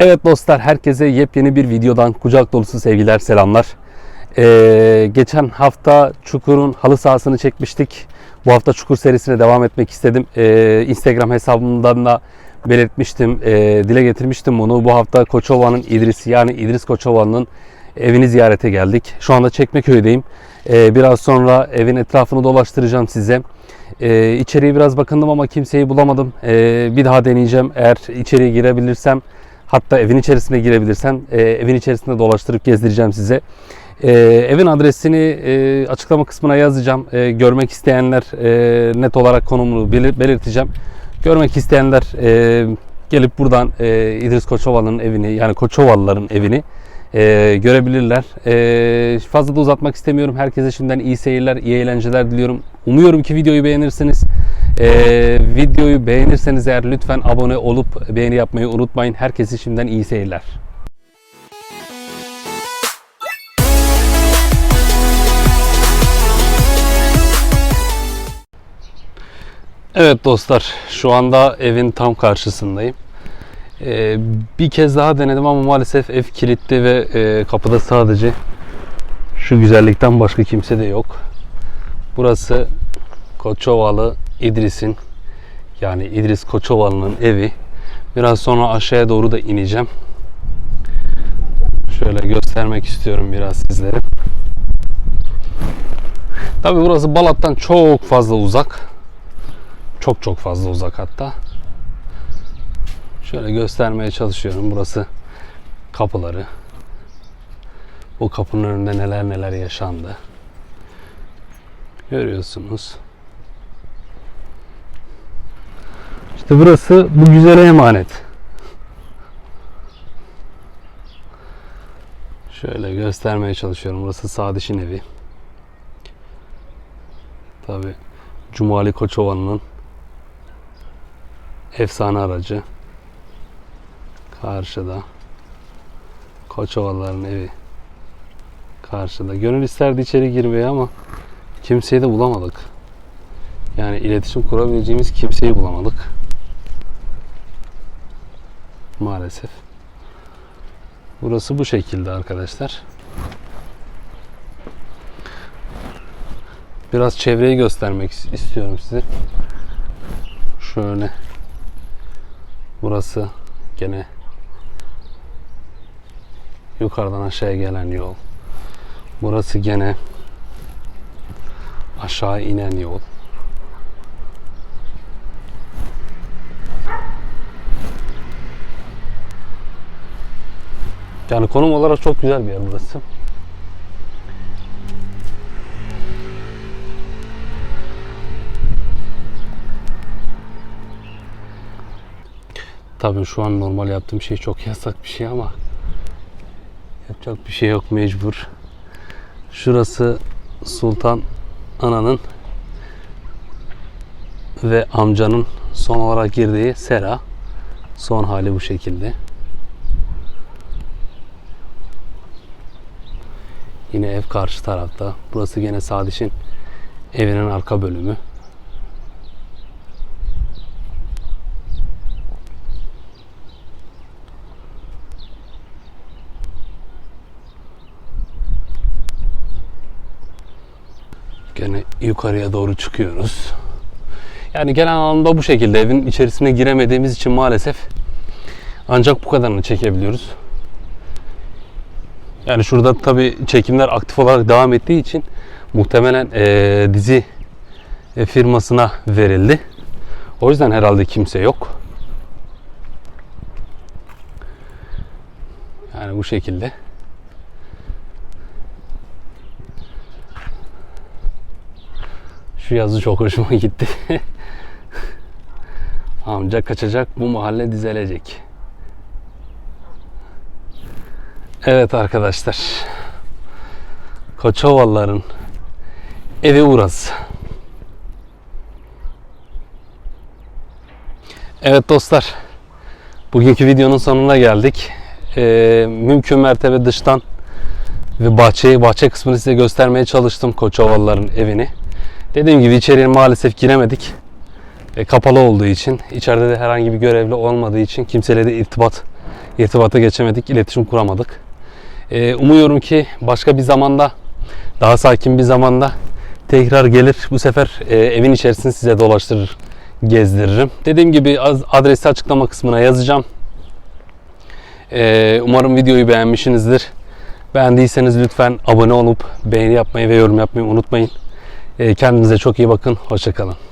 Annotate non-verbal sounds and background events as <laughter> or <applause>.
Evet dostlar herkese yepyeni bir videodan kucak dolusu sevgiler selamlar. Ee, geçen hafta Çukur'un halı sahasını çekmiştik. Bu hafta Çukur serisine devam etmek istedim. Ee, Instagram hesabımdan da belirtmiştim, ee, dile getirmiştim bunu. Bu hafta Koçova'nın İdris'i yani İdris Koçova'nın evini ziyarete geldik. Şu anda Çekmeköy'deyim. Ee, biraz sonra evin etrafını dolaştıracağım size. Ee, içeriye biraz bakındım ama kimseyi bulamadım. Ee, bir daha deneyeceğim. Eğer içeriye girebilirsem hatta evin içerisine girebilirsem e, evin içerisinde dolaştırıp gezdireceğim size. Ee, evin adresini e, açıklama kısmına yazacağım. Ee, görmek isteyenler e, net olarak konumunu belir- belirteceğim. Görmek isteyenler e, gelip buradan e, İdris Koçovalı'nın evini yani Koçovalıların evini e, görebilirler. E, fazla da uzatmak istemiyorum. Herkese şimdiden iyi seyirler, iyi eğlenceler diliyorum. Umuyorum ki videoyu beğenirsiniz. E, videoyu beğenirseniz eğer lütfen abone olup beğeni yapmayı unutmayın. Herkese şimdiden iyi seyirler. Evet dostlar, şu anda evin tam karşısındayım. Ee, bir kez daha denedim ama maalesef ev kilitli ve e, kapıda sadece şu güzellikten başka kimse de yok. Burası Koçovalı İdris'in yani İdris Koçovalı'nın evi. Biraz sonra aşağıya doğru da ineceğim. Şöyle göstermek istiyorum biraz sizlere. Tabi burası Balat'tan çok fazla uzak. Çok çok fazla uzak hatta. Şöyle göstermeye çalışıyorum. Burası kapıları. Bu kapının önünde neler neler yaşandı. Görüyorsunuz. İşte burası bu güzele emanet. Şöyle göstermeye çalışıyorum. Burası Sadiş'in evi. Tabi Cumali Koçova'nın efsane aracı. Karşıda. Koçovalıların evi. Karşıda. Gönül isterdi içeri girmeye ama kimseyi de bulamadık. Yani iletişim kurabileceğimiz kimseyi bulamadık. Maalesef. Burası bu şekilde arkadaşlar. Biraz çevreyi göstermek istiyorum size. Şöyle. Burası gene yukarıdan aşağıya gelen yol. Burası gene aşağı inen yol. Yani konum olarak çok güzel bir yer burası. Tabii şu an normal yaptığım şey çok yasak bir şey ama yapacak bir şey yok mecbur. Şurası Sultan Ana'nın ve amcanın son olarak girdiği sera. Son hali bu şekilde. Yine ev karşı tarafta. Burası gene Sadiş'in evinin arka bölümü. Gene yukarıya doğru çıkıyoruz. Yani genel anlamda bu şekilde evin içerisine giremediğimiz için maalesef ancak bu kadarını çekebiliyoruz. Yani şurada tabi çekimler aktif olarak devam ettiği için muhtemelen eee, dizi e, firmasına verildi. O yüzden herhalde kimse yok. Yani bu şekilde. Şu yazı çok hoşuma gitti. <laughs> Amca kaçacak bu mahalle dizelecek. Evet arkadaşlar. Koçovalıların evi burası. Evet dostlar. Bugünkü videonun sonuna geldik. Ee, mümkün mertebe dıştan ve bahçeyi, bahçe kısmını size göstermeye çalıştım Koçovalıların evini. Dediğim gibi içeriye maalesef giremedik. E, kapalı olduğu için, içeride de herhangi bir görevli olmadığı için kimseyle de irtibat irtibata geçemedik, iletişim kuramadık. Ee, umuyorum ki başka bir zamanda, daha sakin bir zamanda tekrar gelir. Bu sefer e, evin içerisini size dolaştırır, gezdiririm. Dediğim gibi adresi açıklama kısmına yazacağım. Ee, umarım videoyu beğenmişsinizdir. Beğendiyseniz lütfen abone olup beğeni yapmayı ve yorum yapmayı unutmayın. Ee, kendinize çok iyi bakın. Hoşçakalın.